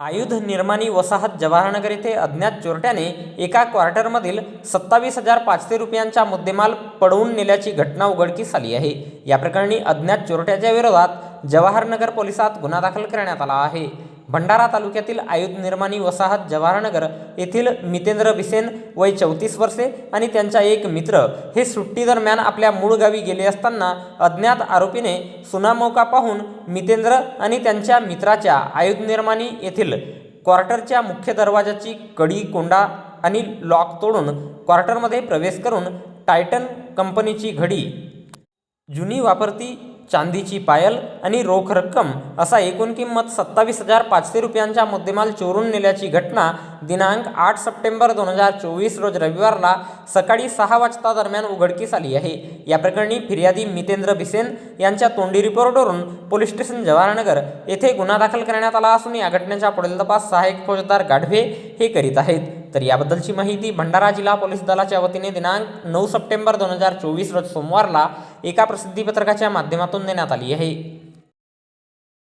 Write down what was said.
आयुध निर्माणी वसाहत जवाहरनगर येथे अज्ञात चोरट्याने एका क्वार्टरमधील सत्तावीस हजार पाचशे रुपयांचा मुद्देमाल पडवून नेल्याची घटना उघडकीस आली आहे. या प्रकरणी अज्ञात चोरट्याच्या विरोधात जवाहरनगर पोलिसात गुन्हा दाखल करण्यात आला आहे. भंडारा तालुक्यातील आयुध निर्माणी वसाहत जवाहरनगर येथील मितेंद्र बिसेन वय चौतीस वर्षे आणि त्यांचा एक मित्र हे सुट्टीदरम्यान आपल्या मूळ गावी गेले असताना अज्ञात आरोपीने सुनामौका पाहून मितेंद्र आणि त्यांच्या मित्राच्या आयुध निर्माणी येथील क्वार्टरच्या मुख्य दरवाजाची कडी कोंडा आणि लॉक तोडून क्वार्टरमध्ये प्रवेश करून टायटन कंपनीची घडी जुनी वापरती चांदीची पायल आणि रोख रक्कम असा एकूण किंमत सत्तावीस हजार पाचशे रुपयांचा मुद्देमाल चोरून नेल्याची घटना दिनांक आठ सप्टेंबर दोन हजार चोवीस रोज रविवारला सकाळी सहा वाजता दरम्यान उघडकीस आली आहे. या प्रकरणी फिर्यादी मितेंद्र बिसेन यांच्या तोंडी रिपोर्टवरून पोलीस स्टेशन जवाहरनगर येथे गुन्हा दाखल करण्यात आला असून या घटनेचा पुढील तपास सहाय्यक फौजदार गाढवे हे करीत आहेत. तर याबद्दलची माहिती भंडारा जिल्हा पोलीस दलाच्या वतीने दिनांक नऊ सप्टेंबर दोन हजार चोवीस रोज सोमवारला एका प्रसिद्धीपत्रकाच्या माध्यमातून देण्यात आली आहे.